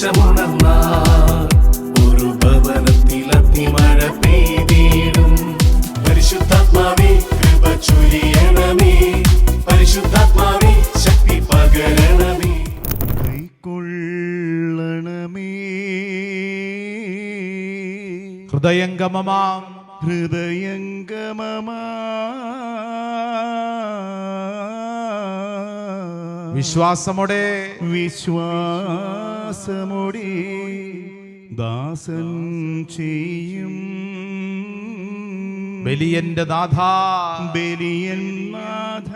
ആവേശമുണർന്ന ഒരു ഭവനത്തിൽ അത്തിമഴ പെയ്തിടും. പരിശുദ്ധാത്മാവേ കൃപ ചൊരിയണമേ. പരിശുദ്ധാത്മാവേ ശക്തി പകരണമേ. കൈക്കൊള്ളണമേ. ഹൃദയംഗമമാം. ഹൃദയംഗമമാ. വിശ്വാസമോടെ. വിശ്വാസമോടെ ദാസൻ ചെയ്യും. ബലിയന്റെ നാഥ. ബലിയൻ നാഥ.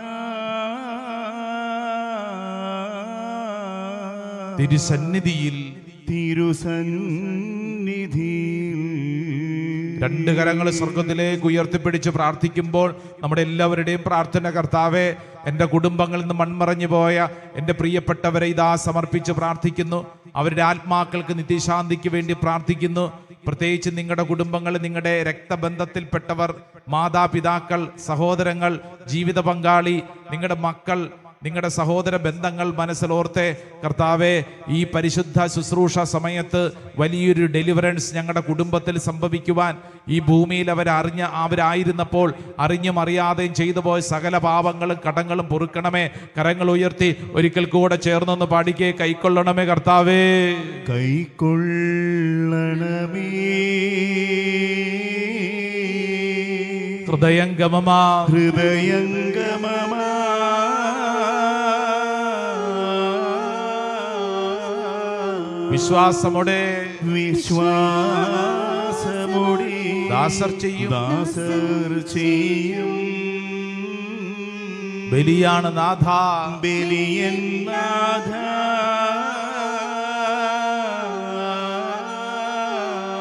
തിരുസന്നിധിയിൽ തിരുസന്നിധിയിൽ രണ്ട് കരങ്ങൾ സ്വർഗത്തിലേക്ക് ഉയർത്തിപ്പിടിച്ച് പ്രാർത്ഥിക്കുമ്പോൾ നമ്മുടെ എല്ലാവരുടെയും പ്രാർത്ഥന കർത്താവെ എന്റെ കുടുംബങ്ങളിൽ നിന്ന് മൺമറഞ്ഞു പോയ എന്റെ പ്രിയപ്പെട്ടവരെ ഇതാ സമർപ്പിച്ച് പ്രാർത്ഥിക്കുന്നു. അവരുടെ ആത്മാക്കൾക്ക് നിത്യശാന്തിക്ക് വേണ്ടി പ്രാർത്ഥിക്കുന്നു. പ്രത്യേകിച്ച് നിങ്ങളുടെ കുടുംബങ്ങൾ നിങ്ങളുടെ രക്തബന്ധത്തിൽപ്പെട്ടവർ മാതാപിതാക്കൾ സഹോദരങ്ങൾ ജീവിത പങ്കാളി നിങ്ങളുടെ മക്കൾ നിങ്ങളുടെ സഹോദര ബന്ധങ്ങൾ മനസ്സിലോർത്തെ കർത്താവെ ഈ പരിശുദ്ധ ശുശ്രൂഷ സമയത്ത് വലിയൊരു ഡെലിവറൻസ് ഞങ്ങളുടെ കുടുംബത്തിൽ സംഭവിക്കുവാൻ ഈ ഭൂമിയിൽ അവരറിഞ്ഞ അവരായിരുന്നപ്പോൾ അറിഞ്ഞും അറിയാതെയും ചെയ്തു പോയ സകല പാപങ്ങളും കടങ്ങളും പൊറുക്കണമേ. കരങ്ങൾ ഉയർത്തി ഒരിക്കൽ കൂടെ ചേർന്നൊന്ന് പാടിക്കേ കൈക്കൊള്ളണമേ കർത്താവേ. കൈക്കൊള്ളണമേ. ഹൃദയംഗമമാ. ഹൃദയംഗമമാ. വിശ്വാസമോടെ. വിശ്വാസമുടി ദാസർ ചെയ്യും. ദാസർ ചെയ്യും. ബലിയാണ് നാഥ. ബലിയൻ നാഥ.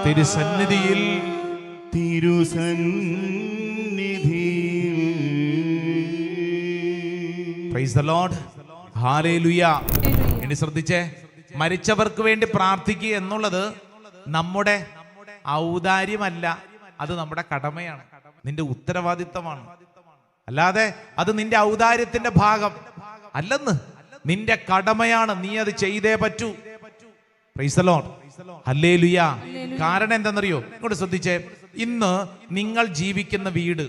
തിരുസന്നിധിയിൽ. തിരുസന്നിധി പ്രൈസ് ദ ലോർഡ് ഹാലേലുയ ഇനി ശ്രദ്ധിച്ചേ. മരിച്ചവർക്ക് വേണ്ടി പ്രാർത്ഥിക്കുക എന്നുള്ളത് നമ്മുടെ ഔദാര്യമല്ല. അത് നമ്മുടെ കടമയാണ്. നിന്റെ ഉത്തരവാദിത്തമാണ്. അല്ലാതെ അത് നിന്റെ ഔദാര്യത്തിന്റെ ഭാഗം അല്ലെന്ന്. നിന്റെ കടമയാണ്. നീ അത് ചെയ്തേ പറ്റൂ. പ്രൈസ് അല്ലേ ലോർഡ് ഹല്ലേലുയ കാരണം എന്തെന്നറിയോ ഇങ്ങോട്ട് ശ്രദ്ധിച്ചേ. ഇന്ന് നിങ്ങൾ ജീവിക്കുന്ന വീട്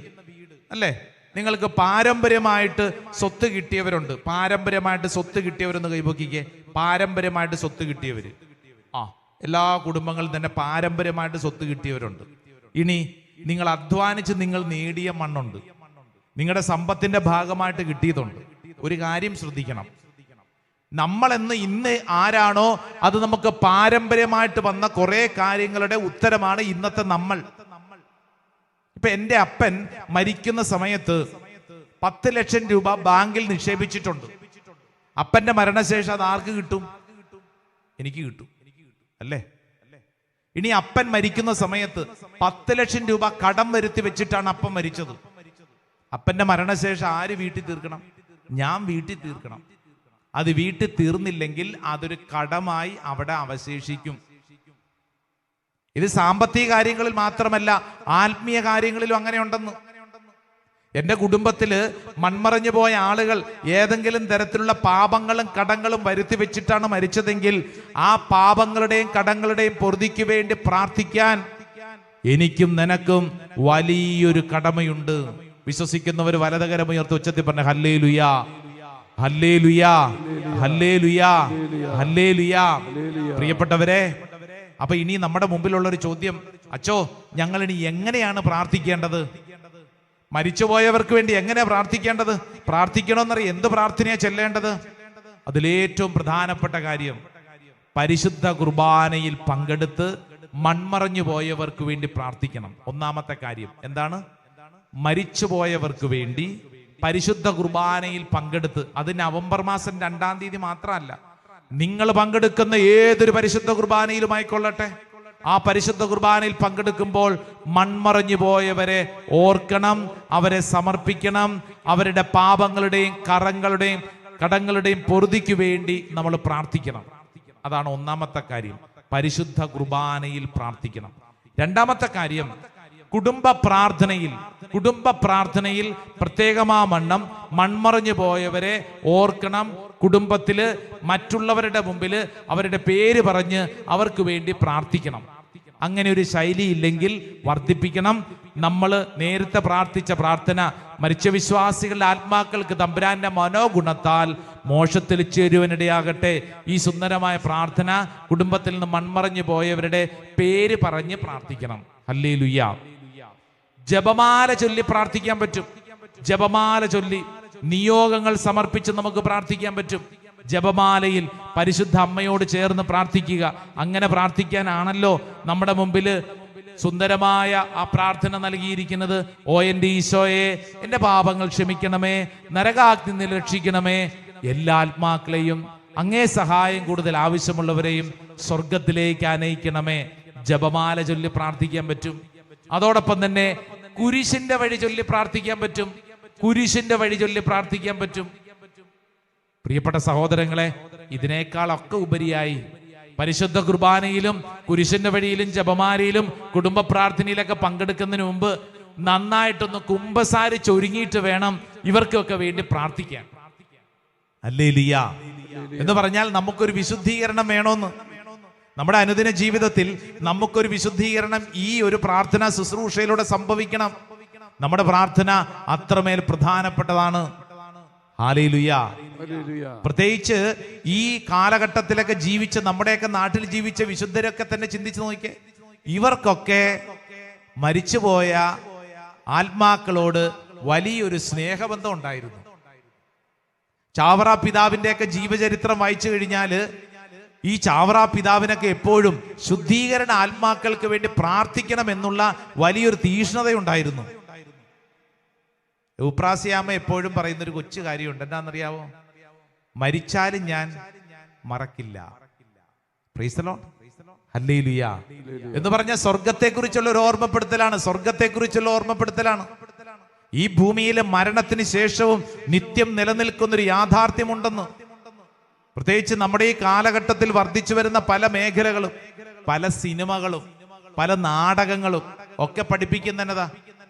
അല്ലേ? നിങ്ങൾക്ക് പാരമ്പര്യമായിട്ട് സ്വത്ത് കിട്ടിയവരുണ്ട്. പാരമ്പര്യമായിട്ട് സ്വത്ത് കിട്ടിയവരൊന്ന് കൈപൊക്കിക്കേ പാരമ്പര്യമായിട്ട് സ്വത്ത് കിട്ടിയവർ ആ എല്ലാ കുടുംബങ്ങളും തന്നെ പാരമ്പര്യമായിട്ട് സ്വത്ത് കിട്ടിയവരുണ്ട്. ഇനി നിങ്ങൾ അധ്വാനിച്ച് നിങ്ങൾ നേടിയ മണ്ണുണ്ട്. നിങ്ങളുടെ സമ്പത്തിന്റെ ഭാഗമായിട്ട് കിട്ടിയതുണ്ട്. ഒരു കാര്യം ശ്രദ്ധിക്കണം. നമ്മളെന്ന് ഇന്ന് ആരാണോ അത് നമുക്ക് പാരമ്പര്യമായിട്ട് വന്ന കുറെ കാര്യങ്ങളുടെ ഉത്തരമാണ് ഇന്നത്തെ നമ്മൾ. ഇപ്പൊ എന്റെ അപ്പൻ മരിക്കുന്ന സമയത്ത് പത്ത് ലക്ഷം രൂപ ബാങ്കിൽ നിക്ഷേപിച്ചിട്ടുണ്ട്. അപ്പന്റെ മരണശേഷം അത് ആർക്ക് കിട്ടും? എനിക്ക് കിട്ടും. അല്ലേ? ഇനി അപ്പൻ മരിക്കുന്ന സമയത്ത് പത്ത് ലക്ഷം രൂപ കടം വരുത്തി വെച്ചിട്ടാണ് അപ്പൻ മരിച്ചത്. അപ്പന്റെ മരണശേഷം ആര് വീട്ടിൽ തീർക്കണം? ഞാൻ വീട്ടിൽ തീർക്കണം. അത് വീട്ടിൽ തീർന്നില്ലെങ്കിൽ അതൊരു കടമായി അവിടെ അവശേഷിക്കും. ഇത് സാമ്പത്തിക കാര്യങ്ങളിൽ മാത്രമല്ല ആത്മീയ കാര്യങ്ങളിലും അങ്ങനെ ഉണ്ടെന്ന്. എന്റെ കുടുംബത്തിൽ മൺമറഞ്ഞു പോയ ആളുകൾ ഏതെങ്കിലും തരത്തിലുള്ള പാപങ്ങളും കടങ്ങളും വരുത്തി വെച്ചിട്ടാണ് മരിച്ചതെങ്കിൽ ആ പാപങ്ങളുടെയും കടങ്ങളുടെയും പൊറുതിക്ക് വേണ്ടി പ്രാർത്ഥിക്കാൻ എനിക്കും നിനക്കും വലിയൊരു കടമയുണ്ട്. വിശ്വസിക്കുന്നവർ വലതകരം ഉയർത്തി ഉച്ചത്തിൽ പറഞ്ഞ ഹല്ലേ ലുയാ ഹല്ലേ ലുയാ ഹല്ലേ ലുയാ ഹല്ലേ ലുയാ പ്രിയപ്പെട്ടവരെ അപ്പൊ ഇനി നമ്മുടെ മുമ്പിലുള്ള ഒരു ചോദ്യം അച്ചോ ഞങ്ങൾ ഇനി എങ്ങനെയാണ് പ്രാർത്ഥിക്കേണ്ടത്? മരിച്ചുപോയവർക്ക് വേണ്ടി എങ്ങനെയാ പ്രാർത്ഥിക്കേണ്ടത്? പ്രാർത്ഥിക്കണമെന്നറിയ എന്ത് പ്രാർത്ഥനയാ ചെല്ലേണ്ടത്? അതിലേറ്റവും പ്രധാനപ്പെട്ട കാര്യം പരിശുദ്ധ കുർബാനയിൽ പങ്കെടുത്ത് മൺമറഞ്ഞു പോയവർക്ക് വേണ്ടി പ്രാർത്ഥിക്കണം. ഒന്നാമത്തെ കാര്യം എന്താണ്? മരിച്ചുപോയവർക്ക് വേണ്ടി പരിശുദ്ധ കുർബാനയിൽ പങ്കെടുത്ത് അത് നവംബർ മാസം രണ്ടാം തീയതി മാത്രമല്ല നിങ്ങൾ പങ്കെടുക്കുന്ന ഏതൊരു പരിശുദ്ധ കുർബാനയിലും ആയിക്കൊള്ളട്ടെ? ആ പരിശുദ്ധ കുർബാനയിൽ പങ്കെടുക്കുമ്പോൾ മൺമറഞ്ഞു പോയവരെ ഓർക്കണം അവരെ സമർപ്പിക്കണം. അവരുടെ പാപങ്ങളുടെയും കറങ്ങളുടെയും കടങ്ങളുടെയും പൊറുതിക്ക് വേണ്ടി നമ്മൾ പ്രാർത്ഥിക്കണം. അതാണ് ഒന്നാമത്തെ കാര്യം. പരിശുദ്ധ കുർബാനയിൽ പ്രാർത്ഥിക്കണം. രണ്ടാമത്തെ കാര്യം കുടുംബ പ്രാർത്ഥനയിൽ കുടുംബ പ്രാർത്ഥനയിൽ പ്രത്യേകമാ മണ്ണം മൺമറഞ്ഞു പോയവരെ ഓർക്കണം. കുടുംബത്തിൽ മറ്റുള്ളവരുടെ മുമ്പിൽ അവരുടെ പേര് പറഞ്ഞ് അവർക്ക് വേണ്ടി പ്രാർത്ഥിക്കണം. അങ്ങനെ ഒരു ശൈലി ഇല്ലെങ്കിൽ വർദ്ധിപ്പിക്കണം. നമ്മൾ നേരത്തെ പ്രാർത്ഥിച്ച പ്രാർത്ഥന മരിച്ച വിശ്വാസികളുടെ ആത്മാക്കൾക്ക് തമ്പുരാന്റെ മനോഗുണത്താൽ മോശത്തിൽ ചേരുവനിടയാകട്ടെ. ഈ സുന്ദരമായ പ്രാർത്ഥന കുടുംബത്തിൽ നിന്ന് മൺമറഞ്ഞു പോയവരുടെ പേര് പറഞ്ഞ് പ്രാർത്ഥിക്കണം. അല്ലേ ലുയ്യ ജപമാല ചൊല്ലി പ്രാർത്ഥിക്കാൻ പറ്റും. ജപമാല ചൊല്ലി നിയോഗങ്ങൾ സമർപ്പിച്ച് നമുക്ക് പ്രാർത്ഥിക്കാൻ പറ്റും. ജപമാലയിൽ പരിശുദ്ധ അമ്മയോട് ചേർന്ന് പ്രാർത്ഥിക്കുക. അങ്ങനെ പ്രാർത്ഥിക്കാനാണല്ലോ നമ്മുടെ മുമ്പിൽ സുന്ദരമായ ആ പ്രാർത്ഥന നൽകിയിരിക്കുന്നത്. ഓ എന്റെ ഈശോയെ എന്റെ പാപങ്ങൾ ക്ഷമിക്കണമേ നരകാഗ്നി നിന്ന് രക്ഷിക്കണമേ. എല്ലാ ആത്മാക്കളെയും അങ്ങേ സഹായം കൂടുതൽ ആവശ്യമുള്ളവരെയും സ്വർഗത്തിലേക്ക് അനയിക്കണമേ. ജപമാല ചൊല്ലി പ്രാർത്ഥിക്കാൻ പറ്റും. അതോടൊപ്പം തന്നെ കുരിശിന്റെ വഴി ചൊല്ലി പ്രാർത്ഥിക്കാൻ പറ്റും. കുരിശിന്റെ വഴി ചൊല്ലി പ്രാർത്ഥിക്കാൻ പറ്റും. പ്രിയപ്പെട്ട സഹോദരങ്ങളെ ഇതിനേക്കാളൊക്കെ ഉപരിയായി പരിശുദ്ധ കുർബാനയിലും കുരിശിന്റെ വഴിയിലും ജപമാലയിലും കുടുംബ പ്രാർത്ഥനയിലൊക്കെ പങ്കെടുക്കുന്നതിന് മുമ്പ് നന്നായിട്ടൊന്ന് കുംഭസാരി ചൊരുങ്ങിയിട്ട് വേണം ഇവർക്കൊക്കെ വേണ്ടി പ്രാർത്ഥിക്കാൻ. അല്ലേ ലിയ എന്ന് പറഞ്ഞാൽ നമുക്കൊരു വിശുദ്ധീകരണം വേണോന്ന്. നമ്മുടെ അനുദിന ജീവിതത്തിൽ നമുക്കൊരു വിശുദ്ധീകരണം ഈ ഒരു പ്രാർത്ഥന ശുശ്രൂഷയിലൂടെ സംഭവിക്കണം. നമ്മുടെ പ്രാർത്ഥന അത്രമേൽ പ്രധാനപ്പെട്ടതാണ്. പ്രത്യേകിച്ച് ഈ കാലഘട്ടത്തിലൊക്കെ ജീവിച്ച നമ്മുടെയൊക്കെ നാട്ടിൽ ജീവിച്ച വിശുദ്ധരൊക്കെ തന്നെ ചിന്തിച്ചു നോക്കിയേ ഇവർക്കൊക്കെ മരിച്ചുപോയ ആത്മാക്കളോട് വലിയൊരു സ്നേഹബന്ധം ഉണ്ടായിരുന്നു. ചാവറ പിതാവിന്റെയൊക്കെ ജീവചരിത്രം വായിച്ചു കഴിഞ്ഞാൽ ഈ ചാവറ പിതാവിനൊക്കെ എപ്പോഴും ശുദ്ധീകരണ ആത്മാക്കൾക്ക് വേണ്ടി പ്രാർത്ഥിക്കണം എന്നുള്ള വലിയൊരു തീഷ്ണതയുണ്ടായിരുന്നു. ഉപ്രാസിയാമ്മ എപ്പോഴും പറയുന്ന ഒരു കൊച്ചു കാര്യമുണ്ട്. എന്താണെന്നറിയാവോ? മരിച്ചാലും ഞാൻ മറക്കില്ല. പ്രീസലോ ഹല്ലേലൂയ എന്ന് പറഞ്ഞ സ്വർഗത്തെ കുറിച്ചുള്ള ഒരു ഓർമ്മപ്പെടുത്തലാണ്. സ്വർഗത്തെ കുറിച്ചുള്ള ഓർമ്മപ്പെടുത്തലാണ്. ഈ ഭൂമിയിലെ മരണത്തിന് ശേഷവും നിത്യം നിലനിൽക്കുന്ന ഒരു യാഥാർത്ഥ്യമുണ്ടെന്ന്. പ്രത്യേകിച്ച് നമ്മുടെ ഈ കാലഘട്ടത്തിൽ വർദ്ധിച്ചു വരുന്ന പല മേഖലകളും പല സിനിമകളും പല നാടകങ്ങളും ഒക്കെ പഠിപ്പിക്കുന്നതാ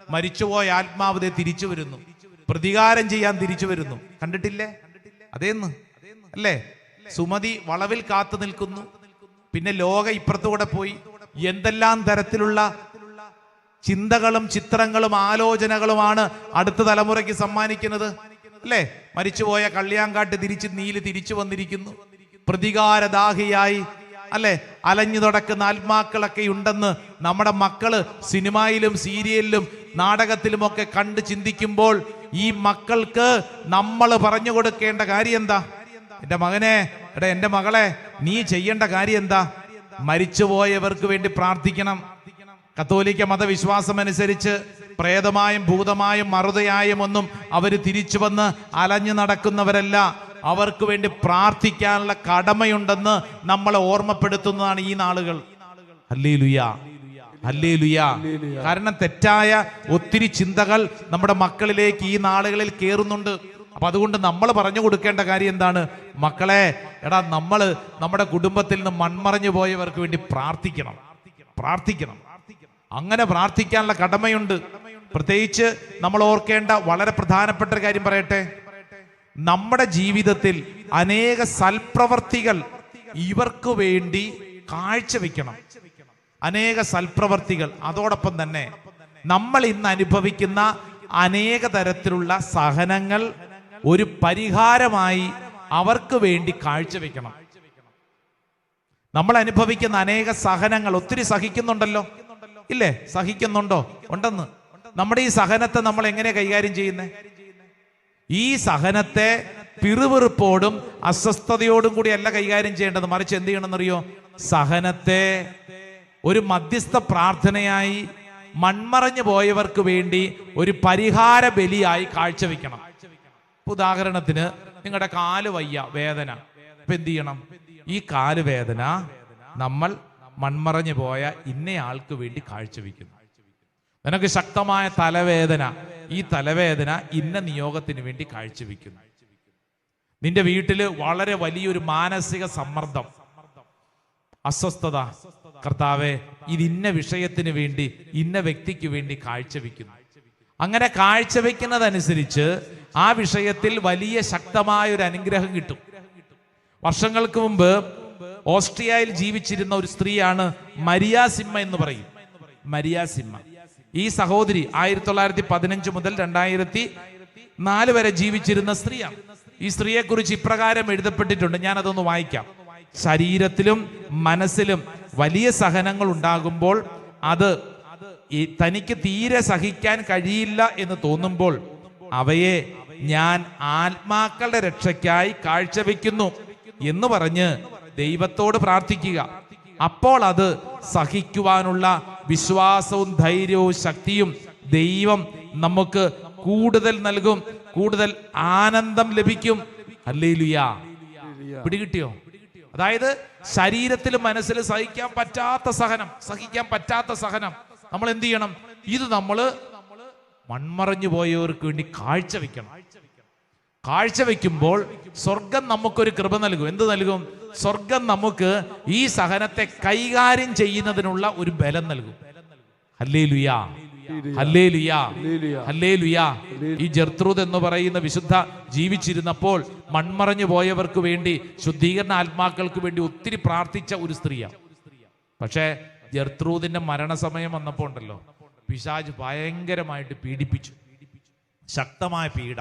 മരിച്ചുപോയ ആത്മാവതെ തിരിച്ചു വരുന്നു. പ്രതികാരം ചെയ്യാൻ തിരിച്ചു വരുന്നു. കണ്ടിട്ടില്ലേ? അതേന്ന്. അല്ലേ? സുമതി വളവിൽ കാത്തു നിൽക്കുന്നു. പിന്നെ ലോക ഇപ്പുറത്തുകൂടെ പോയി. എന്തെല്ലാം തരത്തിലുള്ള ചിന്തകളും ചിത്രങ്ങളും ആലോചനകളുമാണ് അടുത്ത തലമുറയ്ക്ക് സമ്മാനിക്കുന്നത്? അല്ലേ? മരിച്ചുപോയ കള്ളിയാങ്കാട്ട് തിരിച്ച് നീൽ തിരിച്ചു വന്നിരിക്കുന്നു. പ്രതികാരദാഹിയായി. അല്ലെ? അലഞ്ഞു നടക്കുന്ന ആത്മാക്കളൊക്കെ ഉണ്ടെന്ന് നമ്മുടെ മക്കൾ സിനിമയിലും സീരിയലിലും നാടകത്തിലുമൊക്കെ കണ്ട് ചിന്തിക്കുമ്പോൾ ഈ മക്കൾക്ക് നമ്മൾ പറഞ്ഞു കൊടുക്കേണ്ട കാര്യം എന്താ? എന്റെ മകനെ എടാ എന്റെ മകളെ നീ ചെയ്യേണ്ട കാര്യം എന്താ? മരിച്ചുപോയവർക്ക് വേണ്ടി പ്രാർത്ഥിക്കണം. കത്തോലിക്ക മതവിശ്വാസം അനുസരിച്ച് പ്രേതമായും ഭൂതമായും മറുതയായും ഒന്നും അവർ തിരിച്ചു വന്ന് അലഞ്ഞു നടക്കുന്നവരല്ല. അവർക്ക് വേണ്ടി പ്രാർത്ഥിക്കാനുള്ള കടമയുണ്ടെന്ന് നമ്മളെ ഓർമ്മപ്പെടുത്തുന്നതാണ് ഈ നാളുകൾ. അല്ലേ ലുയാ അല്ലേ ലുയാ കാരണം തെറ്റായ ഒത്തിരി ചിന്തകൾ നമ്മുടെ മക്കളിലേക്ക് ഈ നാളുകളിൽ കയറുന്നുണ്ട് അപ്പൊ അതുകൊണ്ട് നമ്മൾ പറഞ്ഞു കൊടുക്കേണ്ട കാര്യം എന്താണ്? മക്കളെ എടാ നമ്മൾ നമ്മുടെ കുടുംബത്തിൽ നിന്ന് മൺമറഞ്ഞു പോയവർക്ക് വേണ്ടി പ്രാർത്ഥിക്കണം. പ്രാർത്ഥിക്കണം. അങ്ങനെ പ്രാർത്ഥിക്കാനുള്ള കടമയുണ്ട്. പ്രത്യേകിച്ച് നമ്മൾ ഓർക്കേണ്ട വളരെ പ്രധാനപ്പെട്ട ഒരു കാര്യം പറയട്ടെ. നമ്മുടെ ജീവിതത്തിൽ അനേക സൽപ്രവർത്തികൾ ഇവർക്ക് വേണ്ടി കാഴ്ചവെക്കണം. അനേക സൽപ്രവർത്തികൾ. അതോടൊപ്പം തന്നെ നമ്മൾ ഇന്ന് അനുഭവിക്കുന്ന അനേക തരത്തിലുള്ള സഹനങ്ങൾ ഒരു പരിഹാരമായി അവർക്ക് വേണ്ടി കാഴ്ചവെക്കണം. നമ്മൾ അനുഭവിക്കുന്ന അനേക സഹനങ്ങൾ ഒത്തിരി സഹിക്കുന്നുണ്ടല്ലോ. ഇല്ലേ? സഹിക്കുന്നുണ്ടോ? ഉണ്ടെന്ന്. നമ്മുടെ ഈ സഹനത്തെ നമ്മൾ എങ്ങനെ കൈകാര്യം ചെയ്യുന്നേ? ഈ സഹനത്തെ പിറുപിറുപ്പോടും അസ്വസ്ഥതയോടും കൂടി അല്ല കൈകാര്യം ചെയ്യേണ്ടത്. മറിച്ച് എന്ത് ചെയ്യണമെന്നറിയോ? സഹനത്തെ ഒരു മധ്യസ്ഥ പ്രാർത്ഥനയായി മൺമറഞ്ഞു പോയവർക്ക് വേണ്ടി ഒരു പരിഹാര ബലിയായി കാഴ്ചവെക്കണം. ഉദാഹരണത്തിന് നിങ്ങളുടെ കാൽ വയ്യ വേദന. ഇപ്പൊ എന്ത് ചെയ്യണം? ഈ കാൽ വേദന നമ്മൾ മൺമറഞ്ഞു പോയ ഇന്നയാൾക്ക് വേണ്ടി കാഴ്ചവെക്കുന്നു. നിനക്ക് ശക്തമായ തലവേദന ഈ തലവേദന ഇന്ന നിയോഗത്തിന് വേണ്ടി കാഴ്ചവെക്കുന്നു. നിന്റെ വീട്ടിൽ വളരെ വലിയൊരു മാനസിക സമ്മർദ്ദം. അസ്വസ്ഥത. കർത്താവെ ഇത് ഇന്ന വിഷയത്തിന് വേണ്ടി ഇന്ന വ്യക്തിക്ക് വേണ്ടി കാഴ്ചവെക്കുന്നു. അങ്ങനെ കാഴ്ചവെക്കുന്നതനുസരിച്ച് ആ വിഷയത്തിൽ വലിയ ശക്തമായ ഒരു അനുഗ്രഹം കിട്ടും. വർഷങ്ങൾക്ക് മുമ്പ് ഓസ്ട്രിയയിൽ ജീവിച്ചിരുന്ന ഒരു സ്ത്രീയാണ് മരിയ സിമ്മ എന്ന് പറയും. Maria Simma. ഈ സഹോദരി ആയിരത്തി തൊള്ളായിരത്തി പതിനഞ്ച് മുതൽ രണ്ടായിരത്തി നാല് വരെ ജീവിച്ചിരുന്ന സ്ത്രീയാണ്. ഈ സ്ത്രീയെക്കുറിച്ച് ഇപ്രകാരം എഴുതപ്പെട്ടിട്ടുണ്ട്. ഞാൻ അതൊന്ന് വായിക്കാം. ശരീരത്തിലും മനസ്സിലും വലിയ സഹനങ്ങൾ ഉണ്ടാകുമ്പോൾ അത് ഈ തനിക്ക് തീരെ സഹിക്കാൻ കഴിയില്ല എന്ന് തോന്നുമ്പോൾ അവയെ ഞാൻ ആത്മാക്കളുടെ രക്ഷയ്ക്കായി കാഴ്ചവെക്കുന്നു എന്ന് പറഞ്ഞ് ദൈവത്തോട് പ്രാർത്ഥിക്കുക. അപ്പോൾ അത് സഹിക്കുവാനുള്ള വിശ്വാസവും ധൈര്യവും ശക്തിയും ദൈവം നമുക്ക് കൂടുതൽ നൽകും കൂടുതൽ ആനന്ദം ലഭിക്കും. അല്ലേലുയാ പിടികിട്ടിയോ? അതായത് ശരീരത്തിലും മനസ്സിലും സഹിക്കാൻ പറ്റാത്ത സഹനം സഹിക്കാൻ പറ്റാത്ത സഹനം. നമ്മൾ എന്ത് ചെയ്യണം? ഇത് നമ്മൾ മൺമറഞ്ഞു പോയവർക്ക് വേണ്ടി കാഴ്ച വെക്കണം. കാഴ്ച വെക്കുമ്പോൾ സ്വർഗം നമുക്കൊരു കൃപ നൽകും. എന്ത് നൽകും? സ്വർഗം നമുക്ക് ഈ സഹനത്തെ കൈകാര്യം ചെയ്യുന്നതിനുള്ള ഒരു ബലം നൽകും. അല്ലേ ലുയാ ഈ ജർത്രൂത് എന്ന് പറയുന്ന വിശുദ്ധ ജീവിച്ചിരുന്നപ്പോൾ മൺമറഞ്ഞു പോയവർക്ക് വേണ്ടി ശുദ്ധീകരണ ആത്മാക്കൾക്ക് വേണ്ടി ഒത്തിരി പ്രാർത്ഥിച്ച ഒരു സ്ത്രീയാണ് പക്ഷേ ജർത്രൂദിന്റെ മരണസമയം വന്നപ്പോൾ ഉണ്ടല്ലോ. പിശാജ് ഭയങ്കരമായിട്ട് പീഡിപ്പിച്ചു. ശക്തമായ പീഡ.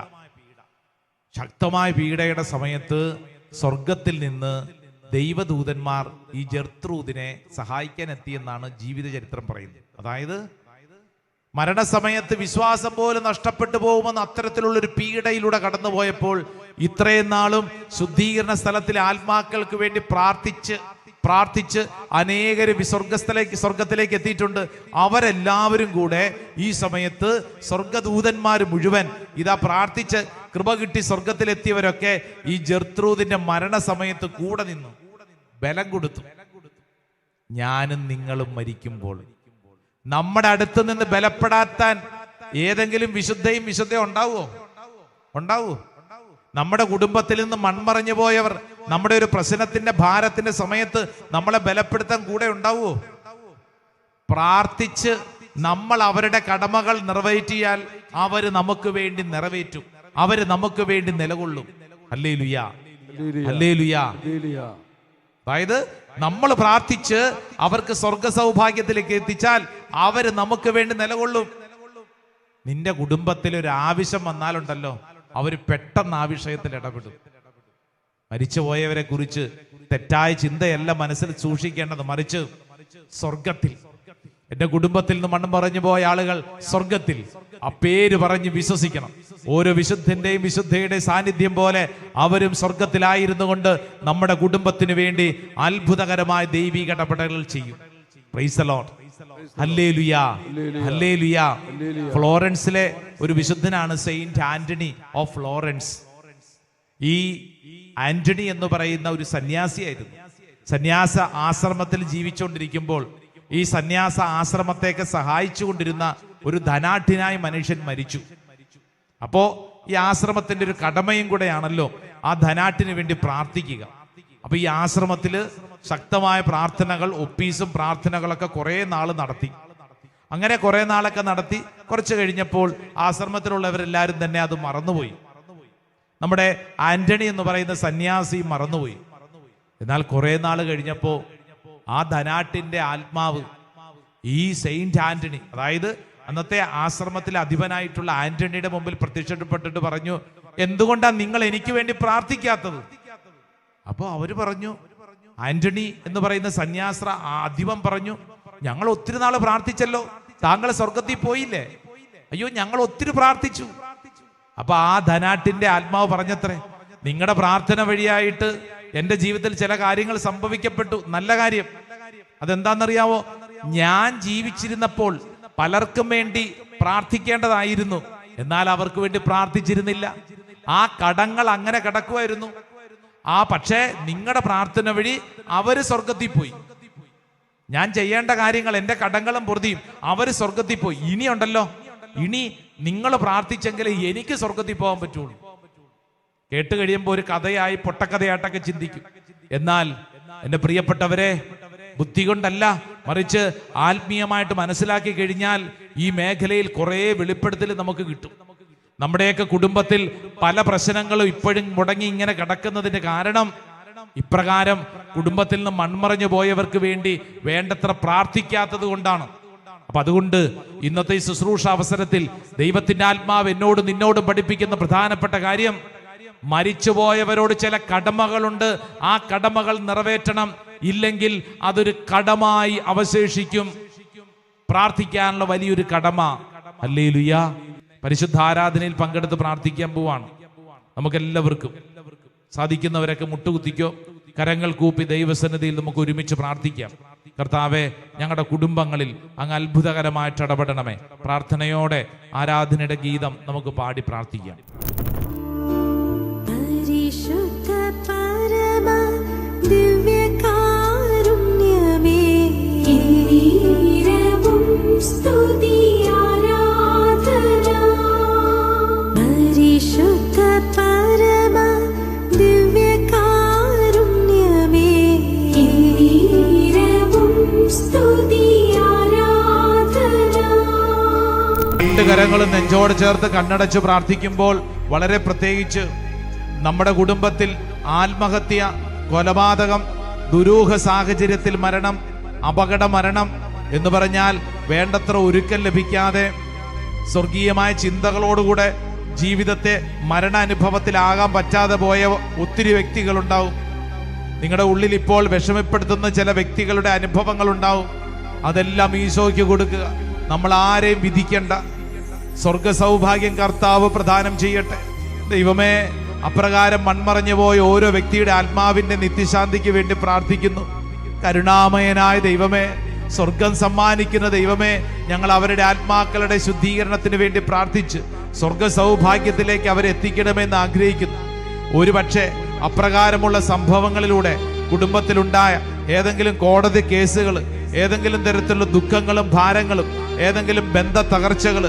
ശക്തമായ പീഡയുടെ സമയത്ത് സ്വർഗത്തിൽ നിന്ന് ദൈവദൂതന്മാർ ഈ ജർത്രൂദിനെ സഹായിക്കാൻ എത്തിയെന്നാണ് ജീവിത ചരിത്രം പറയുന്നത്. അതായത് മരണസമയത്ത് വിശ്വാസം പോലും നഷ്ടപ്പെട്ടു പോകുമെന്ന് അത്തരത്തിലുള്ളൊരു പീഡയിലൂടെ കടന്നുപോയപ്പോൾ ഇത്രയും നാളും ശുദ്ധീകരണ സ്ഥലത്തിലെ ആത്മാക്കൾക്ക് വേണ്ടി പ്രാർത്ഥിച്ച് പ്രാർത്ഥിച്ച് അനേകർ സ്വർഗസ്ഥലേക്ക് സ്വർഗത്തിലേക്ക് എത്തിയിട്ടുണ്ട്. അവരെല്ലാവരും കൂടെ ഈ സമയത്ത് സ്വർഗദൂതന്മാർ മുഴുവൻ ഇതാ പ്രാർത്ഥിച്ച് കൃപ കിട്ടി സ്വർഗത്തിലെത്തിയവരൊക്കെ ഈ ജർത്രൂദിന്റെ മരണസമയത്ത് കൂടെ നിന്നു. ബലം കൊടുത്തു. ഞാനും നിങ്ങളും മരിക്കുമ്പോൾ നമ്മുടെ അടുത്ത് നിന്ന് ബലപ്പെടാത്താൻ ഏതെങ്കിലും വിശുദ്ധയും വിശുദ്ധയും ഉണ്ടാവുമോ? ഉണ്ടാവൂ. നമ്മുടെ കുടുംബത്തിൽ നിന്ന് മൺമറഞ്ഞു പോയവർ നമ്മുടെ ഒരു പ്രശ്നത്തിന്റെ ഭാരത്തിന്റെ സമയത്ത് നമ്മളെ ബലപ്പെടുത്താൻ കൂടെ ഉണ്ടാവുമോ പ്രാർത്ഥിച്ച് നമ്മൾ അവരുടെ കടമകൾ നിറവേറ്റിയാൽ അവർ നമുക്ക് വേണ്ടി നിറവേറ്റും. അവർ നമുക്ക് വേണ്ടി നിലകൊള്ളും. അല്ലേ ലുയാ അല്ലേ ലുയാ അതായത് നമ്മൾ പ്രാർത്ഥിച്ച് അവർക്ക് സ്വർഗ സൗഭാഗ്യത്തിലേക്ക് എത്തിച്ചാൽ അവർ നമുക്ക് വേണ്ടി നിലകൊള്ളും. നിന്റെ കുടുംബത്തിൽ ഒരു ആവശ്യം വന്നാലുണ്ടല്ലോ അവർ പെട്ടെന്ന് ആ വിഷയത്തിൽ ഇടപെടും. മരിച്ചുപോയവരെ കുറിച്ച് തെറ്റായ ചിന്തയല്ല മനസ്സിൽ സൂക്ഷിക്കേണ്ടത്. മറിച്ച് സ്വർഗത്തിൽ എന്റെ കുടുംബത്തിൽ നിന്ന് മണ്ണം പറഞ്ഞു പോയ ആളുകൾ സ്വർഗത്തിൽ ആ പേര് പറഞ്ഞ് വിശ്വസിക്കണം. ഓരോ വിശുദ്ധന്റെയും വിശുദ്ധയുടെയും സാന്നിധ്യം പോലെ അവരും സ്വർഗത്തിലായിരുന്നു കൊണ്ട് നമ്മുടെ കുടുംബത്തിന് വേണ്ടി അത്ഭുതകരമായ ദൈവിക ഇടപെടലുകൾ ചെയ്യും. ഫ്ലോറൻസിലെ ഒരു വിശുദ്ധനാണ് സെയിന്റ് ആന്റണി ഓഫ് ഫ്ലോറൻസ് ഈ ആന്റണി എന്ന് പറയുന്ന ഒരു സന്യാസിയായിരുന്നു. സന്യാസ ആശ്രമത്തിൽ ജീവിച്ചുകൊണ്ടിരിക്കുമ്പോൾ ഈ സന്യാസ ആശ്രമത്തേക്ക് സഹായിച്ചുകൊണ്ടിരുന്ന ഒരു ധനാഠ്യനായ മനുഷ്യൻ മരിച്ചു. അപ്പോ ഈ ആശ്രമത്തിന്റെ ഒരു കടമയും കൂടെയാണല്ലോ ആ ധനാട്ടിന് വേണ്ടി പ്രാർത്ഥിക്കുക. അപ്പൊ ഈ ആശ്രമത്തിൽ ശക്തമായ പ്രാർത്ഥനകൾ ഒപ്പീസും പ്രാർത്ഥനകളൊക്കെ കുറെ നാൾ നടത്തി. അങ്ങനെ കുറെ നാളൊക്കെ നടത്തി കുറച്ച് കഴിഞ്ഞപ്പോൾ ആശ്രമത്തിലുള്ളവരെല്ലാവരും തന്നെ അത് മറന്നുപോയി. നമ്മുടെ ആന്റണി എന്ന് പറയുന്ന സന്യാസി മറന്നുപോയി. എന്നാൽ കുറെ നാൾ കഴിഞ്ഞപ്പോ ആ ധനാട്ടിന്റെ ആത്മാവ് ഈ സെയിന്റ് ആന്റണി അതായത് അന്നത്തെ ആശ്രമത്തിലെ അധിപനായിട്ടുള്ള ആന്റണിയുടെ മുമ്പിൽ പ്രത്യക്ഷപ്പെട്ടിട്ട് പറഞ്ഞു എന്തുകൊണ്ടാണ് നിങ്ങൾ എനിക്ക് വേണ്ടി പ്രാർത്ഥിക്കാത്തത്? അപ്പോൾ അവർ പറഞ്ഞു ആന്റണി എന്ന് പറയുന്ന സന്യാസ്ര അധിപം പറഞ്ഞു ഞങ്ങൾ ഒത്തിരി നാൾ പ്രാർത്ഥിച്ചല്ലോ താങ്കൾ സ്വർഗത്തിൽ പോയില്ലേ? അയ്യോ ഞങ്ങൾ ഒത്തിരി പ്രാർത്ഥിച്ചു. അപ്പൊ ആ ധനാട്ടിന്റെ ആത്മാവ് പറഞ്ഞത്രേ നിങ്ങളുടെ പ്രാർത്ഥന വഴിയായിട്ട് എന്റെ ജീവിതത്തിൽ ചില കാര്യങ്ങൾ സംഭവിക്കപ്പെട്ടു. നല്ല കാര്യം. അതെന്താണെന്നറിയാവോ? ഞാൻ ജീവിച്ചിരുന്നപ്പോൾ പലർക്കും വേണ്ടി പ്രാർത്ഥിക്കേണ്ടതായിരുന്നു. എന്നാൽ അവർക്ക് വേണ്ടി പ്രാർത്ഥിച്ചിരുന്നില്ല. ആ കടങ്ങൾ അങ്ങനെ കിടക്കുമായിരുന്നു. ആ പക്ഷേ നിങ്ങളുടെ പ്രാർത്ഥന വഴി അവർ സ്വർഗത്തിൽ പോയി. ഞാൻ ചെയ്യേണ്ട കാര്യങ്ങൾ എന്റെ കടങ്ങളും പൊറുതിയും അവർ സ്വർഗത്തിൽ പോയി. ഇനിയുണ്ടല്ലോ. ഇനി നിങ്ങൾ പ്രാർത്ഥിച്ചെങ്കിൽ എനിക്ക് സ്വർഗത്തിൽ പോകാൻ പറ്റുള്ളൂ. കേട്ട് കഴിയുമ്പോൾ ഒരു കഥയായി പൊട്ടക്കഥയായിട്ടൊക്കെ ചിന്തിക്കും. എന്നാൽ എന്റെ പ്രിയപ്പെട്ടവരെ ബുദ്ധി കൊണ്ടല്ല മറിച്ച് ആത്മീയമായിട്ട് മനസ്സിലാക്കി കഴിഞ്ഞാൽ ഈ മേഖലയിൽ കുറേ വെളിപ്പെടുത്തൽ നമുക്ക് കിട്ടും. നമ്മുടെയൊക്കെ കുടുംബത്തിൽ പല പ്രശ്നങ്ങളും ഇപ്പോഴും മുടങ്ങി ഇങ്ങനെ കിടക്കുന്നതിന്റെ കാരണം ഇപ്രകാരം കുടുംബത്തിൽ നിന്ന് മൺമറഞ്ഞു പോയവർക്ക് വേണ്ടി വേണ്ടത്ര പ്രാർത്ഥിക്കാത്തത് കൊണ്ടാണ്. അപ്പൊ അതുകൊണ്ട് ഇന്നത്തെ ശുശ്രൂഷ അവസരത്തിൽ ദൈവത്തിന്റെ ആത്മാവ് എന്നോട് നിന്നോടും പഠിപ്പിക്കുന്ന പ്രധാനപ്പെട്ട കാര്യം മരിച്ചുപോയവരോട് ചില കടമകളുണ്ട്. ആ കടമകൾ നിറവേറ്റണം. ഇല്ലെങ്കിൽ അതൊരു കടമായി അവശേഷിക്കും. പ്രാർത്ഥിക്കാനുള്ള വലിയൊരു കടമ. അല്ലേ ലുയ പരിശുദ്ധ ആരാധനയിൽ പങ്കെടുത്ത് പ്രാർത്ഥിക്കാൻ പോവാണ്. നമുക്കെല്ലാവർക്കും സാധിക്കുന്നവരൊക്കെ മുട്ടുകുത്തിക്കോ? കരങ്ങൾ കൂപ്പി ദൈവസന്നിധിയിൽ നമുക്ക് ഒരുമിച്ച് പ്രാർത്ഥിക്കാം. കർത്താവെ ഞങ്ങളുടെ കുടുംബങ്ങളിൽ അങ്ങ് അത്ഭുതകരമായിട്ട് ഇടപെടണമേ. പ്രാർത്ഥനയോടെ ആരാധനയുടെ ഗീതം നമുക്ക് പാടി പ്രാർത്ഥിക്കാം. കരങ്ങളും നെഞ്ചോട് ചേർത്ത് കണ്ണടച്ച് പ്രാർത്ഥിക്കുമ്പോൾ വളരെ പ്രത്യേകിച്ച് നമ്മുടെ കുടുംബത്തിൽ ആത്മഹത്യ കൊലപാതകം ദുരൂഹ സാഹചര്യത്തിൽ മരണം അപകട മരണം എന്ന് പറഞ്ഞാൽ വേണ്ടത്ര ഒരുക്കം ലഭിക്കാതെ സ്വർഗീയമായ ചിന്തകളോടുകൂടെ ജീവിതത്തെ മരണാനുഭവത്തിലാകാൻ പറ്റാതെ പോയ ഒത്തിരി വ്യക്തികളുണ്ടാവും. നിങ്ങളുടെ ഉള്ളിൽ ഇപ്പോൾ വിഷമപ്പെടുത്തുന്ന ചില വ്യക്തികളുടെ അനുഭവങ്ങൾ ഉണ്ടാവും അതെല്ലാം ഈശോയ്ക്ക് കൊടുക്കുക. നമ്മൾ ആരെയും വിധിക്കണ്ട. സ്വർഗ സൗഭാഗ്യം കർത്താവ് പ്രദാനം ചെയ്യട്ടെ. ദൈവമേ അപ്രകാരം മൺമറഞ്ഞു പോയ ഓരോ വ്യക്തിയുടെ ആത്മാവിന്റെ നിത്യശാന്തിക്ക് വേണ്ടി പ്രാർത്ഥിക്കുന്നു. കരുണാമയനായ ദൈവമേ സ്വർഗം സമ്മാനിക്കുന്ന ദൈവമേ ഞങ്ങൾ അവരുടെ ആത്മാക്കളുടെ ശുദ്ധീകരണത്തിന് വേണ്ടി പ്രാർത്ഥിച്ച് സ്വർഗ സൗഭാഗ്യത്തിലേക്ക് അവരെ എത്തിക്കണമെന്ന് ആഗ്രഹിക്കുന്നു. ഒരുപക്ഷെ അപ്രകാരമുള്ള സംഭവങ്ങളിലൂടെ കുടുംബത്തിലുണ്ടായ ഏതെങ്കിലും കോടതി കേസുകൾ ഏതെങ്കിലും തരത്തിലുള്ള ദുഃഖങ്ങളും ഭാരങ്ങളും ഏതെങ്കിലും ബന്ധ തകർച്ചകൾ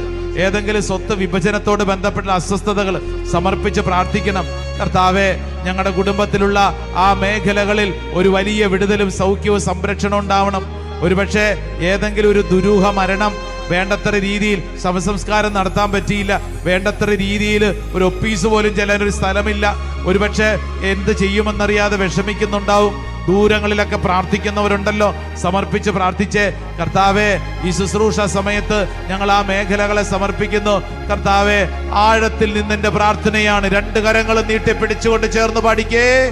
ഏതെങ്കിലും സ്വത്ത് വിഭജനത്തോട് ബന്ധപ്പെട്ട അസ്വസ്ഥതകൾ സമർപ്പിച്ച് പ്രാർത്ഥിക്കണം. കർത്താവെ ഞങ്ങളുടെ കുടുംബത്തിലുള്ള ആ മേഖലകളിൽ ഒരു വലിയ വിടുതലും സൗഖ്യവും സംരക്ഷണവും ഉണ്ടാവണം. ഒരുപക്ഷെ ഏതെങ്കിലും ഒരു ദുരൂഹ മരണം വേണ്ടത്ര രീതിയിൽ ശവസംസ്കാരം നടത്താൻ പറ്റിയില്ല വേണ്ടത്ര രീതിയിൽ ഒരു ഒപ്പീസ് പോലും ചെല്ലാൻ ഒരു സ്ഥലമില്ല. ഒരുപക്ഷെ എന്ത് ചെയ്യുമെന്നറിയാതെ വിഷമിക്കുന്നുണ്ടാവും. ദൂരങ്ങളിലൊക്കെ പ്രാർത്ഥിക്കുന്നവരുണ്ടല്ലോ. സമർപ്പിച്ച് പ്രാർത്ഥിച്ച് കർത്താവെ ഈ ശുശ്രൂഷ സമയത്ത് ഞങ്ങൾ ആ മേഖലകളെ സമർപ്പിക്കുന്നു. കർത്താവെ ആഴത്തിൽ നിന്നെന്റെ പ്രാർത്ഥനയാണ്. രണ്ട് കരങ്ങളും നീട്ടി പിടിച്ചുകൊണ്ട് ചേർന്ന് പാടിക്കേ.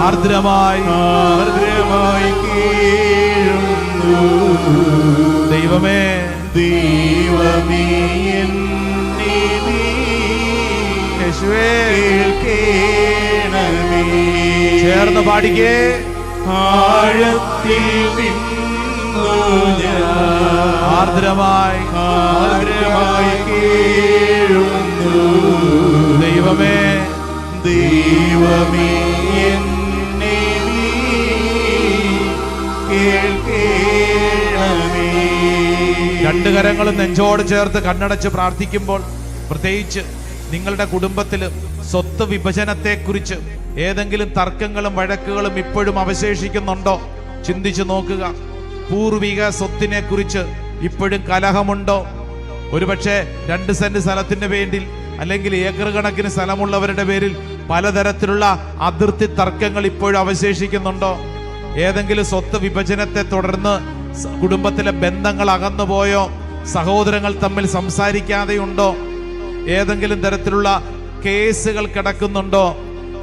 ആർദ്രമായി ആർദ്രമായി കീഴുന്നു. ദൈവമേ ദൈവമേ ചേർന്ന് പാടിക്കേ. ആഴത്തിൽ ആർദ്രമായി ആർദ്രമായി കീഴുന്നു. ദൈവമേ. ദൈവമേ രണ്ട് കരങ്ങളും നെഞ്ചോട് ചേർത്ത് കണ്ണടച്ച് പ്രാർത്ഥിക്കുമ്പോൾ പ്രത്യേകിച്ച് നിങ്ങളുടെ കുടുംബത്തിൽ സ്വത്ത് വിഭജനത്തെക്കുറിച്ച് ഏതെങ്കിലും തർക്കങ്ങളും വഴക്കുകളും ഇപ്പോഴും അവശേഷിക്കുന്നുണ്ടോ? ചിന്തിച്ചു നോക്കുക. പൂർവിക സ്വത്തിനെ കുറിച്ച് ഇപ്പോഴും കലഹമുണ്ടോ? ഒരുപക്ഷെ രണ്ട് സെന്റ് സ്ഥലത്തിന്റെ പേരിൽ അല്ലെങ്കിൽ ഏക്കർ കണക്കിന് സ്ഥലമുള്ളവരുടെ പേരിൽ പലതരത്തിലുള്ള അതിർത്തി തർക്കങ്ങൾ ഇപ്പോഴും അവശേഷിക്കുന്നുണ്ടോ? ഏതെങ്കിലും സ്വത്ത് വിഭജനത്തെ തുടർന്ന് കുടുംബത്തിലെ ബന്ധങ്ങൾ അകന്നുപോയോ? സഹോദരങ്ങൾ തമ്മിൽ സംസാരിക്കാതെയുണ്ടോ? ഏതെങ്കിലും തരത്തിലുള്ള കേസുകൾ കിടക്കുന്നുണ്ടോ?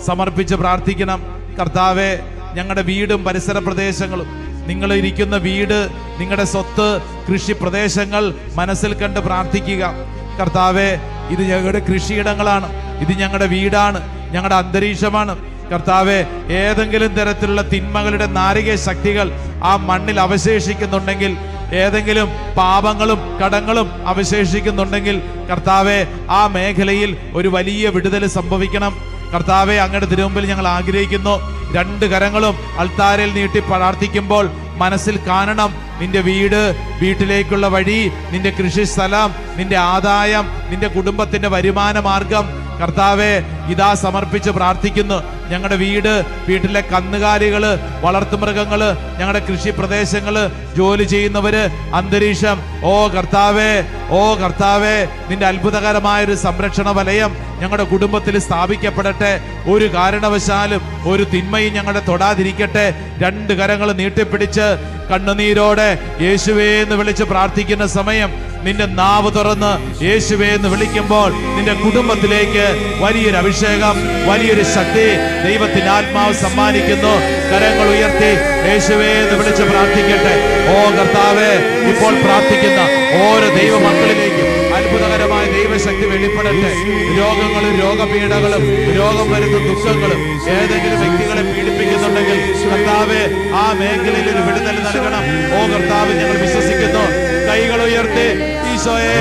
സമർപ്പിച്ച് പ്രാർത്ഥിക്കണം. കർത്താവെ ഞങ്ങളുടെ വീടും പരിസര പ്രദേശങ്ങളും നിങ്ങൾ ഇരിക്കുന്ന വീട് നിങ്ങളുടെ സ്വത്ത് കൃഷി പ്രദേശങ്ങൾ മനസ്സിൽ കണ്ട് പ്രാർത്ഥിക്കുക. കർത്താവെ ഇത് ഞങ്ങളുടെ കൃഷിയിടങ്ങളാണ്. ഇത് ഞങ്ങളുടെ വീടാണ്. ഞങ്ങളുടെ അന്തരീക്ഷമാണ്. കർത്താവെ ഏതെങ്കിലും തരത്തിലുള്ള തിന്മകളുടെ നാരിക ശക്തികൾ ആ മണ്ണിൽ അവശേഷിക്കുന്നുണ്ടെങ്കിൽ ഏതെങ്കിലും പാപങ്ങളും കടങ്ങളും അവശേഷിക്കുന്നുണ്ടെങ്കിൽ കർത്താവെ ആ മേഖലയിൽ ഒരു വലിയ വിടുതൽ സംഭവിക്കണം. കർത്താവെ അങ്ങയുടെ തിരുമുമ്പിൽ ഞങ്ങൾ ആഗ്രഹിക്കുന്നു. രണ്ട് കരങ്ങളും അൾത്താരയിൽ നീട്ടി പ്രാർത്ഥിക്കുമ്പോൾ മനസ്സിൽ കാണണം നിന്റെ വീട് വീട്ടിലേക്കുള്ള വഴി നിന്റെ കൃഷി സ്ഥലം നിന്റെ ആദായം നിന്റെ കുടുംബത്തിന്റെ വരുമാന മാർഗം കർത്താവെ ഇതാ സമർപ്പിച്ച് പ്രാർത്ഥിക്കുന്നു. ഞങ്ങളുടെ വീട് വീട്ടിലെ കന്നുകാലികൾ വളർത്തുമൃഗങ്ങൾ ഞങ്ങളുടെ കൃഷി പ്രദേശങ്ങൾ ജോലി ചെയ്യുന്നവര് അന്തരീക്ഷം. ഓ കർത്താവേ ഓ കർത്താവേ നിന്റെ അത്ഭുതകരമായ ഒരു സംരക്ഷണ വലയം ഞങ്ങളുടെ കുടുംബത്തിൽ സ്ഥാപിക്കപ്പെടട്ടെ. ഒരു കാരണവശാലും ഒരു തിന്മയും ഞങ്ങളുടെ തൊടാതിരിക്കട്ടെ. രണ്ട് കരങ്ങൾ നീട്ടിപ്പിടിച്ച് കണ്ണുനീരോടെ യേശുവേ എന്ന് വിളിച്ച് പ്രാർത്ഥിക്കുന്ന സമയം നിന്റെ നാവ് തുറന്ന് യേശുവേ എന്ന് വിളിക്കുമ്പോൾ നിന്റെ കുടുംബത്തിലേക്ക് വലിയൊരു അഭിഷേകം വലിയൊരു ശക്തി ദൈവത്തിന്റെ ആത്മാവ് സമ്മാനിക്കുന്നു. കരങ്ങൾ ഉയർത്തി യേശുവേ എന്ന് വിളിച്ച് പ്രാർത്ഥിക്കട്ടെ. ഓ കർത്താവേ ഇപ്പോൾ പ്രാർത്ഥിക്കുന്ന ഓരോ ദൈവ മക്കളിലേക്കും അത്ഭുതകരമായ ദൈവശക്തി വെളിപ്പെടട്ടെ. രോഗങ്ങളും രോഗപീഠകളും രോഗം വരുന്ന ദുഃഖങ്ങളും ഏതെങ്കിലും വ്യക്തികളെ പീഡിപ്പിക്കുന്നുണ്ടെങ്കിൽ കർത്താവെ ആ മേഖലയിൽ ഒരു വിടുതൽ നൽകണം. ഓ കർത്താവ് ഞങ്ങൾ വിശ്വസിക്കുന്നു. കൈകൾ ഉയർത്തി ഈശോയെ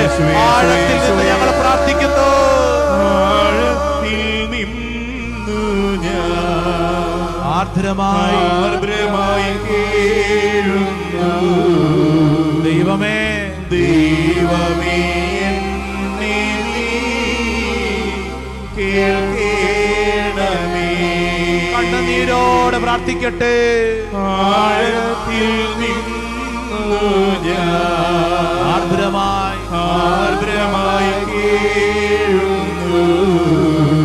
ആഴത്തിൽ നിന്ന് ഞങ്ങൾ പ്രാർത്ഥിക്കുന്നു. ആർദ്രമായി ആർദ്രമായി കേഴുന്നു. ദൈവമേ ദൈവമേ കേൾക്കേണമേ. കണ്ണുനീരോടെ പ്രാർത്ഥിക്കട്ടെ. ആഴത്തിൽ ആർദ്രമായി. ആർദ്രമായി കേഴുന്നു.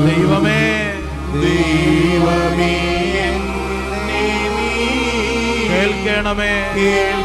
ദൈവമേ. ദൈവമേ. കേൾക്കണമേ. കേൾക്കേണമേ.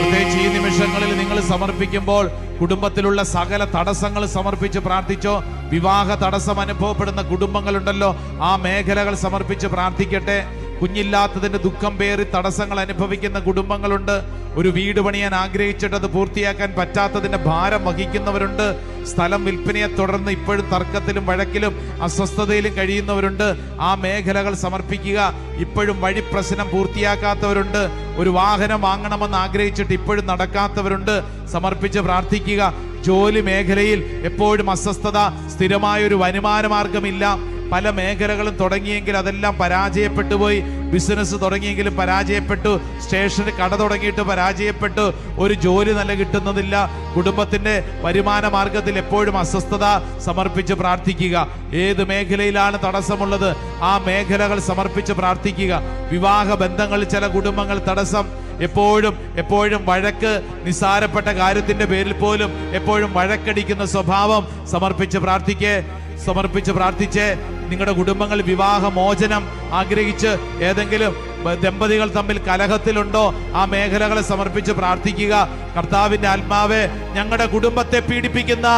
പ്രത്യേകിച്ച് ഈ നിമിഷങ്ങളിൽ നിങ്ങൾ സമർപ്പിക്കുമ്പോൾ കുടുംബത്തിലുള്ള സകല തടസ്സങ്ങൾ സമർപ്പിച്ച് പ്രാർത്ഥിച്ചോ. വിവാഹ തടസ്സം അനുഭവപ്പെടുന്ന കുടുംബങ്ങളുണ്ടല്ലോ. ആ മേഖലകൾ സമർപ്പിച്ച് പ്രാർത്ഥിക്കട്ടെ. കുഞ്ഞില്ലാത്തതിന്റെ ദുഃഖം പേറി തടസ്സങ്ങൾ അനുഭവിക്കുന്ന കുടുംബങ്ങളുണ്ട്. ഒരു വീട് പണിയാൻ ആഗ്രഹിച്ചിട്ട് അത് പൂർത്തിയാക്കാൻ പറ്റാത്തതിന്റെ ഭാരം വഹിക്കുന്നവരുണ്ട്. സ്ഥലം വിൽപ്പനയെ തുടർന്ന് ഇപ്പോഴും തർക്കത്തിലും വഴക്കിലും അസ്വസ്ഥതയിലും കഴിയുന്നവരുണ്ട്. ആ മേഖലകൾ സമർപ്പിക്കുക ഇപ്പോഴും വഴി പ്രശ്നം പൂർത്തിയാക്കാത്തവരുണ്ട്. ഒരു വാഹനം വാങ്ങണമെന്ന് ആഗ്രഹിച്ചിട്ട് ഇപ്പോഴും നടക്കാത്തവരുണ്ട്. സമർപ്പിച്ച് പ്രാർത്ഥിക്കുക. ജോലി മേഖലയിൽ എപ്പോഴും അസ്വസ്ഥത സ്ഥിരമായ ഒരു വരുമാന മാർഗമില്ല. പല മേഖലകളും തുടങ്ങിയെങ്കിൽ അതെല്ലാം പരാജയപ്പെട്ടു പോയി. ബിസിനസ് തുടങ്ങിയെങ്കിലും പരാജയപ്പെട്ടു. സ്റ്റേഷന് കട തുടങ്ങിയിട്ട് പരാജയപ്പെട്ടു. ഒരു ജോലി നല്ല കിട്ടുന്നതില്ല. കുടുംബത്തിന്റെ വരുമാന മാർഗത്തിൽ എപ്പോഴും അസ്വസ്ഥത സമർപ്പിച്ച് പ്രാർത്ഥിക്കുക. ഏത് മേഖലയിലാണ് തടസ്സമുള്ളത്? ആ മേഖലകൾ സമർപ്പിച്ച് പ്രാർത്ഥിക്കുക. വിവാഹ ബന്ധങ്ങളിൽ ചില കുടുംബങ്ങൾ തടസ്സം. എപ്പോഴും എപ്പോഴും വഴക്ക് നിസ്സാരപ്പെട്ട കാര്യത്തിന്റെ പേരിൽ പോലും എപ്പോഴും വഴക്കടിക്കുന്ന സ്വഭാവം സമർപ്പിച്ച് പ്രാർത്ഥിക്കേ. സമർപ്പിച്ച് പ്രാർത്ഥിച്ച്. നിങ്ങളുടെ കുടുംബങ്ങൾ വിവാഹമോചനം ആഗ്രഹിച്ച് ഏതെങ്കിലും ദമ്പതികൾ തമ്മിൽ കലഹത്തിലുണ്ടോ? ആ മേഖലകളെ സമർപ്പിച്ച് പ്രാർത്ഥിക്കുക. കർത്താവിന്റെ ആത്മാവെ ഞങ്ങളുടെ കുടുംബത്തെ പീഡിപ്പിക്കുന്ന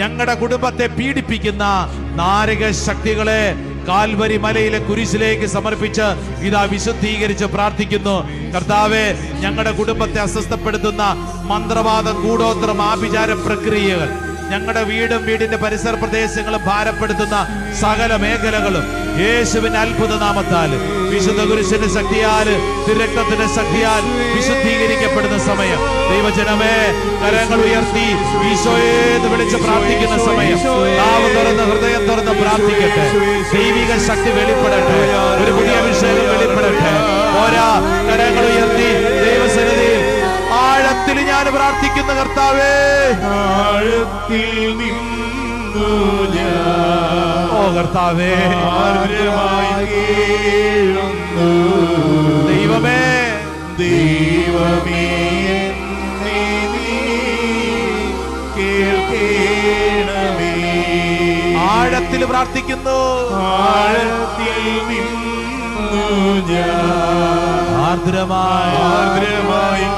ഞങ്ങളുടെ കുടുംബത്തെ പീഡിപ്പിക്കുന്ന നാരക ശക്തികളെ കാൽവരി മലയിലെ കുരിശിലേക്ക് സമർപ്പിച്ച് ഇതാ വിശുദ്ധീകരിച്ച് പ്രാർത്ഥിക്കുന്നു. കർത്താവെ ഞങ്ങളുടെ കുടുംബത്തെ അസ്വസ്ഥപ്പെടുത്തുന്ന മന്ത്രവാദം കൂടോത്രം ആഭിചാര പ്രക്രിയകൾ ഞങ്ങളുടെ വീടും വീടിന്റെ പരിസര പ്രദേശങ്ങളും ഭാരപ്പെടുത്തുന്ന സകല മേഖലകളും യേശുവിന്റെ അത്ഭുത നാമത്താൽ വിശുദ്ധ കുരിശിന്റെ ശക്തിയാൽ തിരക്തത്തിന്റെ ശക്തിയാൽ വിശുദ്ധീകരിക്കപ്പെടുന്ന സമയം. ദൈവജനമേ കരങ്ങൾ ഉയർത്തി ഈശോയെ എന്ന് വിളിച്ച് പ്രാർത്ഥിക്കുന്ന സമയം. നാവ് തുറന്ന് ഹൃദയം തുറന്ന് പ്രാർത്ഥിക്കട്ടെ. ദൈവിക ശക്തി വെളിപ്പെടട്ടെ. ഒരു പുതിയ അഭിഷേകം വെളിപ്പെടട്ടെ. ഓരാ കരങ്ങൾ ഉയർത്തി ഞാൻ പ്രാർത്ഥിക്കുന്ന കർത്താവേ. ആഴത്തിൽ നിന്നു ഞാൻ ഓ കർത്താവേ. ദൈവമേ. ദൈവമേ കേൾക്കേണമേ ആഴത്തിൽ പ്രാർത്ഥിക്കുന്നു. ആഴത്തിൽ നിന്നു ഞാൻ ആർദ്രമായ. ആർദ്രമായി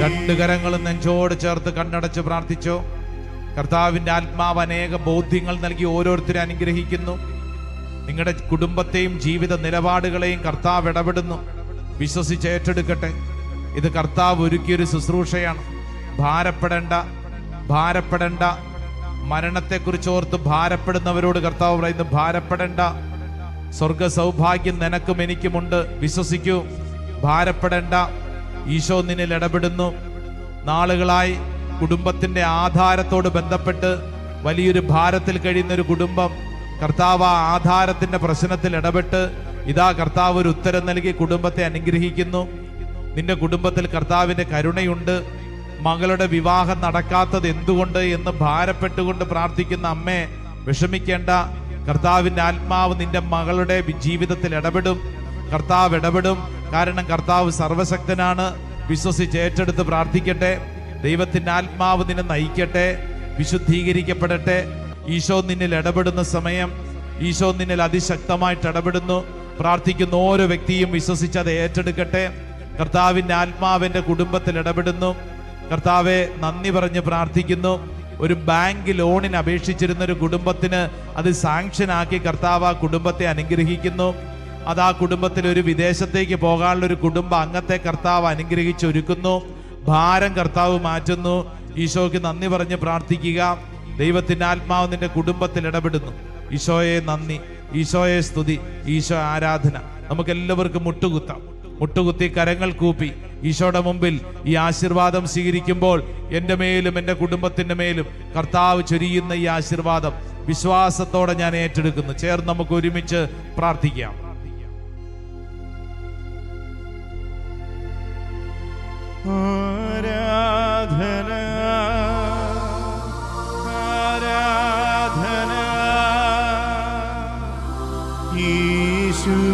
രണ്ട് കരങ്ങളും നെഞ്ചോട് ചേർത്ത് കണ്ണടച്ച് പ്രാർത്ഥിച്ചോ. കർത്താവിന്റെ ആത്മാവ് അനേക ബോധ്യങ്ങൾ നൽകി ഓരോരുത്തരെ അനുഗ്രഹിക്കുന്നു. നിങ്ങളുടെ കുടുംബത്തെയും ജീവിത നിലപാടുകളെയും കർത്താവ് ഇടപെടുന്നു. വിശ്വസിച്ച് ഏറ്റെടുക്കട്ടെ. ഇത് കർത്താവ് ഒരുക്കിയൊരു ശുശ്രൂഷയാണ്. ഭാരപ്പെടേണ്ട ഭാരപ്പെടേണ്ട. മരണത്തെക്കുറിച്ച് ഓർത്ത് ഭാരപ്പെടുന്നവരോട് കർത്താവ് പറയുന്നു ഭാരപ്പെടേണ്ട സ്വർഗ സൗഭാഗ്യം നിനക്കും എനിക്കുമുണ്ട്. വിശ്വസിക്കൂ ഭാരപ്പെടേണ്ട. ഈശോ നിന്നിൽ ഇടപെടുന്നു. നാളുകളായി കുടുംബത്തിന്റെ ആധാരത്തോട് ബന്ധപ്പെട്ട് വലിയൊരു ഭാരത്തിൽ കഴിയുന്ന ഒരു കുടുംബം കർത്താവ് ആ ആധാരത്തിന്റെ പ്രശ്നത്തിൽ ഇടപെട്ട് ഇതാ കർത്താവ് ഒരു ഉത്തരം നൽകി കുടുംബത്തെ അനുഗ്രഹിക്കുന്നു. നിന്റെ കുടുംബത്തിൽ കർത്താവിന്റെ കരുണയുണ്ട്. മകളുടെ വിവാഹം നടക്കാത്തത് എന്തുകൊണ്ട് എന്ന് ഭാരപ്പെട്ടുകൊണ്ട് പ്രാർത്ഥിക്കുന്ന അമ്മേ വിഷമിക്കേണ്ട. കർത്താവിന്റെ ആത്മാവ് നിന്റെ മകളുടെ ജീവിതത്തിൽ ഇടപെടും. കർത്താവ് ഇടപെടും. കാരണം കർത്താവ് സർവശക്തനാണ്. വിശ്വസിച്ച് ഏറ്റെടുത്ത് പ്രാർത്ഥിക്കട്ടെ. ദൈവത്തിന്റെ ആത്മാവ് നിന്നെ നയിക്കട്ടെ. വിശുദ്ധീകരിക്കപ്പെടട്ടെ. ഈശോ നിന്നിൽ ഇടപെടുന്ന സമയം ഈശോ നിന്നിൽ അതിശക്തമായിട്ട് ഇടപെടുന്നു. പ്രാർത്ഥിക്കുന്ന ഓരോ വ്യക്തിയും വിശ്വസിച്ച് അത് ഏറ്റെടുക്കട്ടെ. കർത്താവിന്റെ ആത്മാവിന്റെ കുടുംബത്തിൽ ഇടപെടുന്നു. കർത്താവെ നന്ദി പറഞ്ഞ് പ്രാർത്ഥിക്കുന്നു. ഒരു ബാങ്ക് ലോണിന് അപേക്ഷിച്ചിരുന്ന ഒരു കുടുംബത്തിന് അത് സാങ്ഷൻ ആക്കി കർത്താവ് ആ കുടുംബത്തെ അനുഗ്രഹിക്കുന്നു. അത് ആ കുടുംബത്തിൽ ഒരു വിദേശത്തേക്ക് പോകാനുള്ള ഒരു കുടുംബ അംഗത്തെ കർത്താവ് അനുഗ്രഹിച്ചൊരുക്കുന്നു. ഭാരം കർത്താവ് മാറ്റുന്നു. ഈശോയ്ക്ക് നന്ദി പറഞ്ഞ് പ്രാർത്ഥിക്കുക. ദൈവത്തിന്റെ ആത്മാവ് നിന്റെ കുടുംബത്തിൽ ഇടപെടുന്നു. ഈശോയെ നന്ദി. ഈശോയെ സ്തുതി. ഈശോ ആരാധന. നമുക്കെല്ലാവർക്കും മുട്ടുകുത്താം. മുട്ടുകുത്തി കരങ്ങൾ കൂപ്പി. ഈശോയുടെ മുമ്പിൽ ഈ ആശീർവാദം സ്വീകരിക്കുമ്പോൾ എന്റെ മേലും എന്റെ കുടുംബത്തിന്റെ മേലും കർത്താവ് ചൊരിയുന്ന ഈ ആശീർവാദം വിശ്വാസത്തോടെ ഞാൻ ഏറ്റെടുക്കുന്നു. ചേർന്ന് നമുക്ക് ഒരുമിച്ച് പ്രാർത്ഥിക്കാം. ആരാധന ആരാധന യേശുവേ